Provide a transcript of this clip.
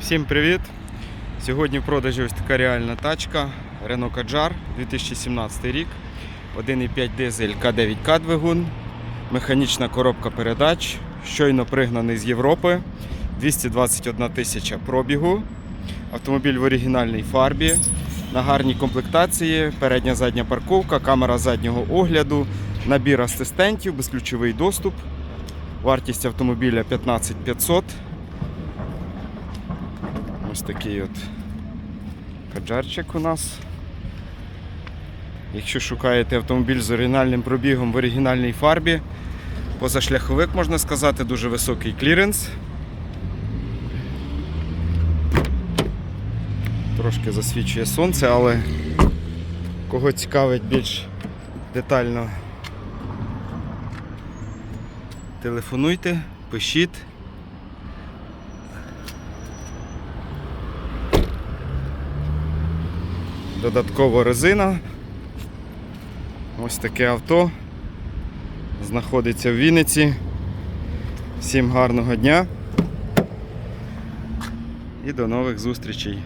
Всім привіт! Сьогодні в продажі ось така реальна тачка Renault Kadjar 2017 рік. 1,5 дизель К9К двигун, механічна коробка передач, щойно пригнаний з Європи, 221 тисяча пробігу. Автомобіль в оригінальній фарбі, на гарній комплектації, передня задня парковка, камера заднього огляду, набір асистентів, безключовий доступ. Вартість автомобіля 15 500. Ось такий от каджарчик у нас. Якщо шукаєте автомобіль з оригінальним пробігом в оригінальній фарбі, позашляховик, можна сказати, дуже високий кліренс. Трошки засвічує сонце, але кого цікавить більш детально, телефонуйте, пишіть. Додаткова резина. Ось таке авто. Знаходиться в Вінниці. Всім гарного дня і до нових зустрічей.